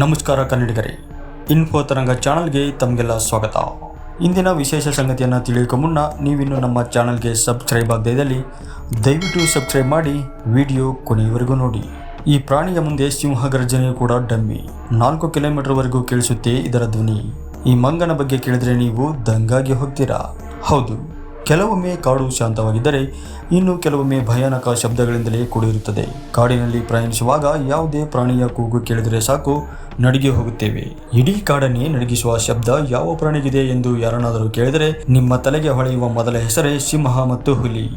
ನಮಸ್ಕಾರ ಕನ್ನಡಿಗರೇ. ಇನ್ಫೋ ತರಂಗ ಚಾನಲ್ಗೆ ತಮಗೆಲ್ಲ ಸ್ವಾಗತ. ಇಂದಿನ ವಿಶೇಷ ಸಂಗತಿಯನ್ನು ತಿಳಿಯೋಕೆ ಮುನ್ನ ನೀವಿನ್ನು ನಮ್ಮ ಚಾನಲ್ಗೆ ಸಬ್ಸ್ಕ್ರೈಬ್ ಆಗದೇ ಇದ್ದಲ್ಲಿ ದಯವಿಟ್ಟು ಸಬ್ಸ್ಕ್ರೈಬ್ ಮಾಡಿ ವಿಡಿಯೋ ಕೊನೆಯವರೆಗೂ ನೋಡಿ. ಈ ಪ್ರಾಣಿಯ ಮುಂದೆ ಸಿಂಹ ಗರ್ಜನೆಯು ಕೂಡ ಡಮ್ಮಿ. ನಾಲ್ಕು ಕಿಲೋಮೀಟರ್ವರೆಗೂ ಕೇಳಿಸುತ್ತೆ ಇದರ ಧ್ವನಿ. ಈ ಮಂಗನ ಬಗ್ಗೆ ಕೇಳಿದ್ರೆ ನೀವು ದಂಗಾಗಿ ಹೋಗ್ತೀರಾ? ಹೌದು. ಕೆಲವೊಮ್ಮೆ ಕಾಡು ಶಾಂತವಾಗಿದ್ದರೆ ಇನ್ನು ಕೆಲವೊಮ್ಮೆ ಭಯಾನಕ ಶಬ್ದಗಳಿಂದಲೇ ಕೂಡಿರುತ್ತದೆ. ಕಾಡಿನಲ್ಲಿ ಪ್ರಯಾಣಿಸುವಾಗ ಯಾವುದೇ ಪ್ರಾಣಿಯ ಕೂಗು ಕೇಳಿದರೆ ಸಾಕು, ನಡಿಗೆ ಹೋಗುತ್ತೇವೆ. ಇಡೀ ಕಾಡನ್ನೇ ನಡಗಿಸುವ ಶಬ್ದ ಯಾವ ಪ್ರಾಣಿಗಿದೆ ಎಂದು ಯಾರನ್ನಾದರೂ ಕೇಳಿದರೆ ನಿಮ್ಮ ತಲೆಗೆ ಹೊಳೆಯುವ ಮೊದಲ ಹೆಸರೇ ಸಿಂಹ ಮತ್ತು ಹುಲಿ.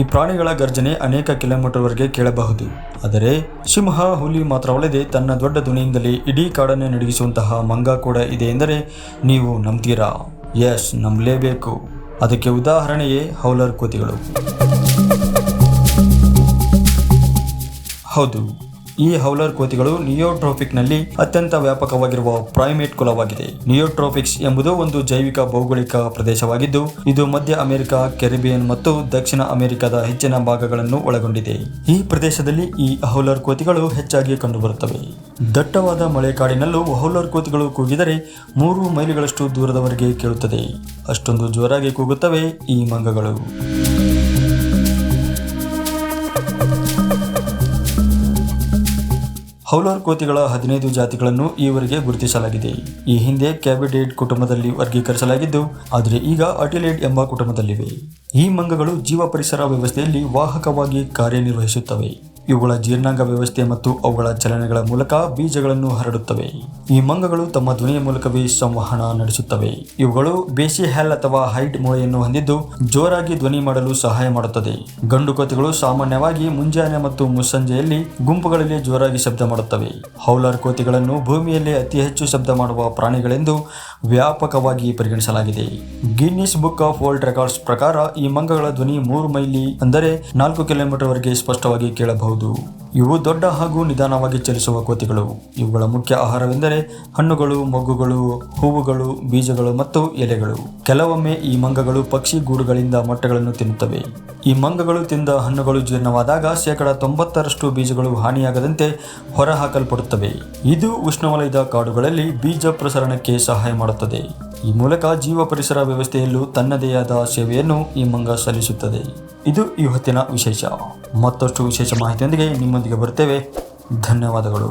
ಈ ಪ್ರಾಣಿಗಳ ಗರ್ಜನೆ ಅನೇಕ ಕಿಲೋಮೀಟರ್ವರೆಗೆ ಕೇಳಬಹುದು. ಆದರೆ ಸಿಂಹ, ಹುಲಿ ಮಾತ್ರವಲ್ಲದೆ ತನ್ನ ದೊಡ್ಡ ಧ್ವನಿಯಿಂದಲೇ ಇಡೀ ಕಾಡನ್ನೇ ನಡಗಿಸುವಂತಹ ಮಂಗ ಕೂಡ ಇದೆ ಎಂದರೆ ನೀವು ನಂಬ್ತೀರಾ? ಎಸ್ ನಂಬಲೇಬೇಕು. ಅದಕ್ಕೆ ಉದಾಹರಣೆಯೇ ಹೌಲರ್ ಕೋತಿಗಳು. ಹೌದು. ಈ ಹೌಲರ್ ಕೋತಿಗಳು ನಿಯೋಟ್ರೋಪಿಕ್ನಲ್ಲಿ ಅತ್ಯಂತ ವ್ಯಾಪಕವಾಗಿರುವ ಪ್ರೈಮೇಟ್ ಕುಲವಾಗಿದೆ. ನಿಯೋಟ್ರೋಪಿಕ್ಸ್ ಎಂಬುದು ಒಂದು ಜೈವಿಕ ಭೌಗೋಳಿಕ ಪ್ರದೇಶವಾಗಿದ್ದು, ಇದು ಮಧ್ಯ ಅಮೆರಿಕ, ಕೆರಿಬಿಯನ್ ಮತ್ತು ದಕ್ಷಿಣ ಅಮೆರಿಕದ ಹೆಚ್ಚಿನ ಭಾಗಗಳನ್ನು ಒಳಗೊಂಡಿದೆ. ಈ ಪ್ರದೇಶದಲ್ಲಿ ಈ ಹೌಲರ್ ಕೋತಿಗಳು ಹೆಚ್ಚಾಗಿ ಕಂಡುಬರುತ್ತವೆ. ದಟ್ಟವಾದ ಮಳೆಕಾಡಿನಲ್ಲೂ ಹೌಲರ್ ಕೋತಿಗಳು ಕೂಗಿದರೆ ಮೂರು ಮೈಲುಗಳಷ್ಟು ದೂರದವರೆಗೆ ಕೇಳುತ್ತದೆ. ಅಷ್ಟೊಂದು ಜೋರಾಗಿ ಕೂಗುತ್ತವೆ ಈ ಮಂಗಗಳು. ಹೌಲರ್ ಕೋತಿಗಳ ಹದಿನೈದು ಜಾತಿಗಳನ್ನು ಈವರೆಗೆ ಗುರುತಿಸಲಾಗಿದೆ. ಈ ಹಿಂದೆ ಕ್ಯಾಬಿಡೇಟ್ ಕುಟುಂಬದಲ್ಲಿ ವರ್ಗೀಕರಿಸಲಾಗಿದ್ದು, ಆದರೆ ಈಗ ಅಟಿಲೇಟ್ ಎಂಬ ಕುಟುಂಬದಲ್ಲಿವೆ. ಈ ಮಂಗಗಳು ಜೀವ ಪರಿಸರ ವ್ಯವಸ್ಥೆಯಲ್ಲಿ ವಾಹಕವಾಗಿ ಕಾರ್ಯನಿರ್ವಹಿಸುತ್ತವೆ. ಇವುಗಳ ಜೀರ್ಣಾಂಗ ವ್ಯವಸ್ಥೆ ಮತ್ತು ಅವುಗಳ ಚಲನೆಗಳ ಮೂಲಕ ಬೀಜಗಳನ್ನು ಹರಡುತ್ತವೆ. ಈ ಮಂಗಗಳು ತಮ್ಮ ಧ್ವನಿಯ ಮೂಲಕವೇ ಸಂವಹನ ನಡೆಸುತ್ತವೆ. ಇವುಗಳು ಬೇಸಿ ಹ್ಯಾಲ್ ಅಥವಾ ಹೈಟ್ ಮೂಳೆಯನ್ನು ಹೊಂದಿದ್ದು ಜೋರಾಗಿ ಧ್ವನಿ ಮಾಡಲು ಸಹಾಯ ಮಾಡುತ್ತದೆ. ಗಂಡು ಕೋತಿಗಳು ಸಾಮಾನ್ಯವಾಗಿ ಮುಂಜಾನೆ ಮತ್ತು ಮುಸ್ಸಂಜೆಯಲ್ಲಿ ಗುಂಪುಗಳಲ್ಲಿ ಜೋರಾಗಿ ಶಬ್ದ ಮಾಡುತ್ತವೆ. ಹೌಲರ್ ಕೋತಿಗಳನ್ನು ಭೂಮಿಯಲ್ಲಿ ಅತಿ ಹೆಚ್ಚು ಶಬ್ದ ಮಾಡುವ ಪ್ರಾಣಿಗಳೆಂದು ವ್ಯಾಪಕವಾಗಿ ಪರಿಗಣಿಸಲಾಗಿದೆ. Guinness book of world records ಪ್ರಕಾರ ಈ ಮಂಗಗಳ ಧ್ವನಿ ಮೂರು ಮೈಲಿ ಅಂದರೆ ನಾಲ್ಕು ಕಿಲೋಮೀಟರ್ ವರೆಗೆ ಸ್ಪಷ್ಟವಾಗಿ ಕೇಳಬಹುದು. ಇವು ದೊಡ್ಡ ಹಾಗೂ ನಿಧಾನವಾಗಿ ಚಲಿಸುವ ಕೋತಿಗಳು. ಇವುಗಳ ಮುಖ್ಯ ಆಹಾರವೆಂದರೆ ಹಣ್ಣುಗಳು, ಮೊಗ್ಗುಗಳು, ಹೂವುಗಳು, ಬೀಜಗಳು ಮತ್ತು ಎಲೆಗಳು. ಕೆಲವೊಮ್ಮೆ ಈ ಮಂಗಗಳು ಪಕ್ಷಿ ಗೂಡುಗಳಿಂದ ಮೊಟ್ಟೆಗಳನ್ನು ತಿನ್ನುತ್ತವೆ. ಈ ಮಂಗಗಳು ತಿಂದ ಹಣ್ಣುಗಳು ಜೀರ್ಣವಾದಾಗ ಶೇಕಡ ತೊಂಬತ್ತರಷ್ಟು ಬೀಜಗಳು ಹಾನಿಯಾಗದಂತೆ ಹೊರಹಾಕಲ್ಪಡುತ್ತವೆ. ಇದು ಉಷ್ಣವಲಯದ ಕಾಡುಗಳಲ್ಲಿ ಬೀಜ ಪ್ರಸರಣಕ್ಕೆ ಸಹಾಯ ಮಾಡುತ್ತದೆ. ಈ ಮೂಲಕ ಜೀವ ಪರಿಸರ ವ್ಯವಸ್ಥೆಯಲ್ಲೂ ತನ್ನದೇ ಆದ ಸೇವೆಯನ್ನು ಈ ಮಂಗ ಸಲ್ಲಿಸುತ್ತದೆ. ಇದು ಇವತ್ತಿನ ವಿಶೇಷ. ಮತ್ತಷ್ಟು ವಿಶೇಷ ಮಾಹಿತಿಯೊಂದಿಗೆ ನಿಮ್ಮೊಂದಿಗೆ ಬರುತ್ತೇವೆ. ಧನ್ಯವಾದಗಳು.